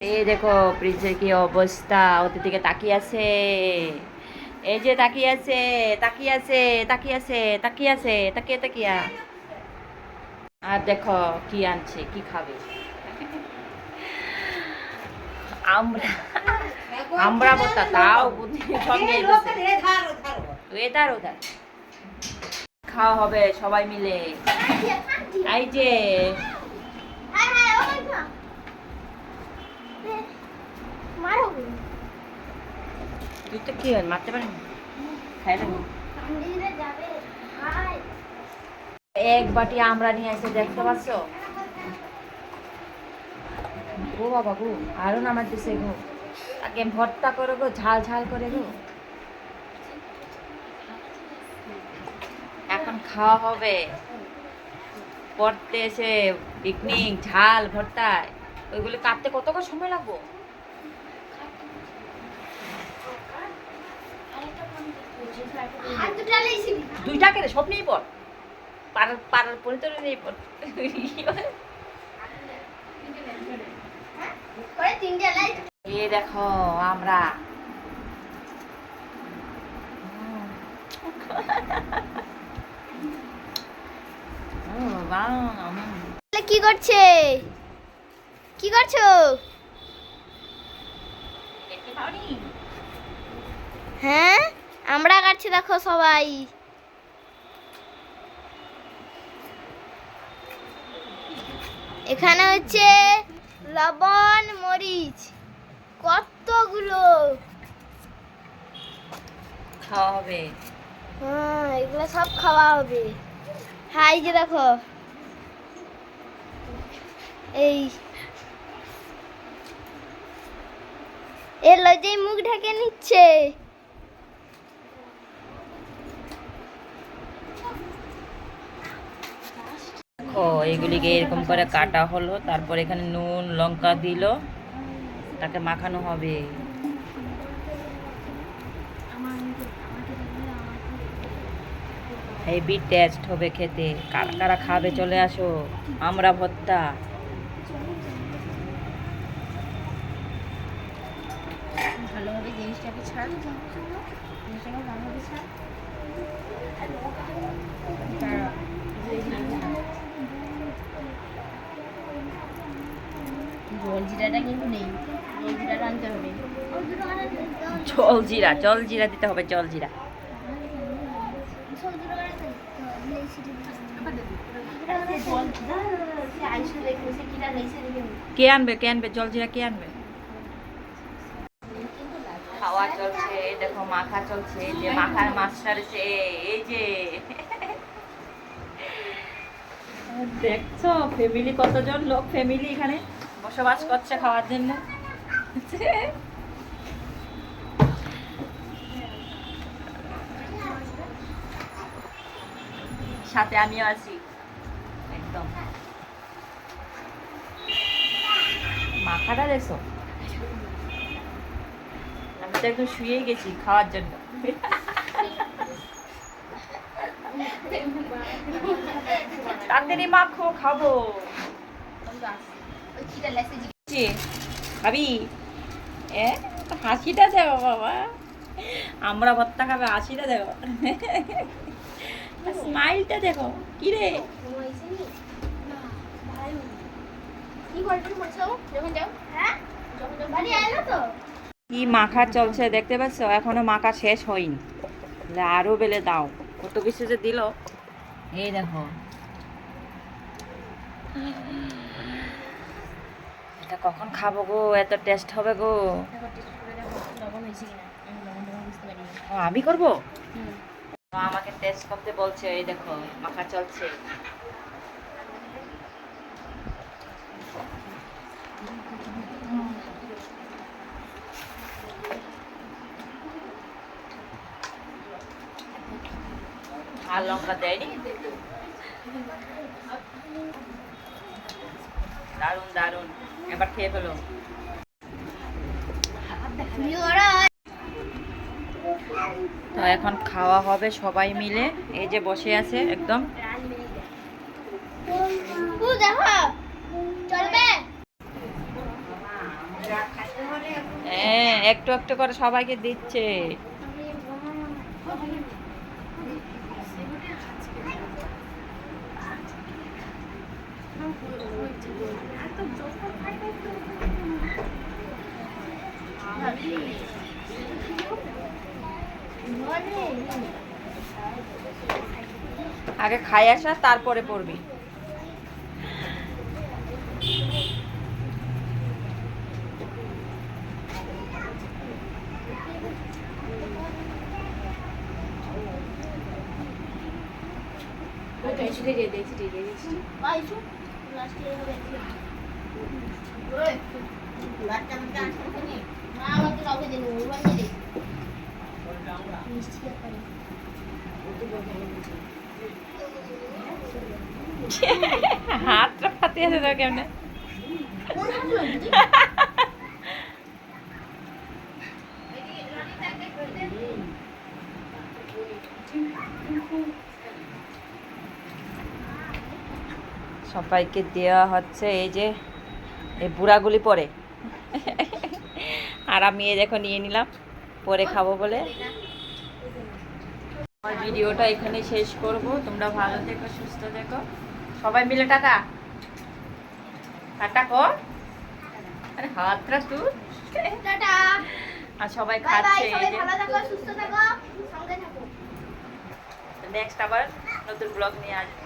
এই দেখো প্রিন্সের কি অবস্থা? ওদের দিকে তাকিয়ে আছে। এই যে তাকিয়ে আছে তাকিয়ে আছে তাকিয়ে আছে তাকিয়ে আছে তাকিয়ে তাকিয়া। আর দেখো কি আনছে কি খাবে? আমরা আমরা তাও সঙ্গে খাওয়া হবে সবাই মিলে। এই যে তুই তো কি হয় মারতে পারেন? খাই এক বাটি আমরা নিয়ে এসে দেখতে পাচ্ছ? গো বাবা গো আরও নামার দিছে গো। আগে ভর্তা করে গো ঝাল ঝাল করে গো। এখন খাওয়া হবে। পড়তে এসে পিকনিক ঝাল ভর্তায়। ওইগুলো কাটতে কত সময় লাগবো? দুইটা কেটে সব নিয়ে পড়। পাড়ার পাড়ার নিয়ে পড়। এ দেখো আমরা। কি করছে? কি করছ? হ্যাঁ? আমরা কাটছি দেখো সবাই। এখানে হচ্ছে লবণ মরিচ কতগুলো? খাওয়া হবে। হ্যাঁ এগুলো সব খাওয়া হবে। হ্যাঁ এই যে দেখো। এই। এর লজেই মুখ ঢেকে নিচ্ছে। এগুলিকে এরকম করে কাটা হলো, তারপর এখানে নুন, লঙ্কা দিল। তাকে মাখানো হবে। হেভি টেস্ট হবে খেতে। কারা কারা খাবে চলে আসো। আমরা ভর্তা। ভালোভাবে জিনিসটাকে ভালোভাবে ছাড়। জল কিন্তু নেই। জল আনতে হবে। জল জিরা জল জিরা দিতে হবে জল জিরা। কে আনবে কে আনবে? জল জিরা কে আনবে? খাওয়া চলছে দেখো মাখা চলছে যে মাখার মাস্টার এসে এই যে। দেখছ? ফ্যামিলি কতজন লোক? ফ্যামিলি এখানে বসবাস করছে খাওয়ার জন্য। সাথে আমিও আছি। একদম। মাখাটা দেখছ আমি তো একদম শুয়েই গেছি খাওয়ার জন্য। তাড়াতাড়ি মাখো খাব। এ, হাসিটা দেখো বাবা আমরা ভর্তা খাবে, হাসিটা দেখো স্মাইলটা দেখো, কি রে? কি মাখা চলছে দেখতে পাচ্ছ? এখনও মাখা শেষ হয়নি। আরও বেলে দাও। কত কিছু যে দিল। এই দেখো। এটা কখন খাব গো? এত টেস্ট হবে গো। দেখো টেস্ট করে দেখো লবণ হয়েছে কিনা? আমি করব? হুম। আমাকে টেস্ট করতে বলছে এই দেখো মাখা চলছে। আর লঙ্কা দেয়নি? দারুণ দারুণ এবার খেয়ে ফেলো। তো এখন খাওয়া হবে সবাই মিলে। এই যে বসে আছে একদম। হ্যাঁ একটু একটু করে সবাইকে দিচ্ছে। আগে খাই আসা তারপরে পড়বি। মা এসো লাস্টে দেখি মা আমাকে হাতটা ফাতে আছে তো কেমনে? কোন হাত সবাইকে দেওয়া হচ্ছে এই যে এই বুড়াগুলি পরে। আর আমি এই দেখো নিয়ে নিলাম পরে খাব বলে। আমার ভিডিওটা এখানে শেষ করব। তোমরা ভালো থেকো সুস্থ থেকো। সবাই মিলে টাকা টাটা কর। আরে হাতটা তুই টাটা। আর সবাই বাই বাই খাচ্ছে। এই যে ভালো থাকো সুস্থ থাকো। সঙ্গে থাকো। নেক্সট আবার নতুন ব্লগ নিয়ে আসব।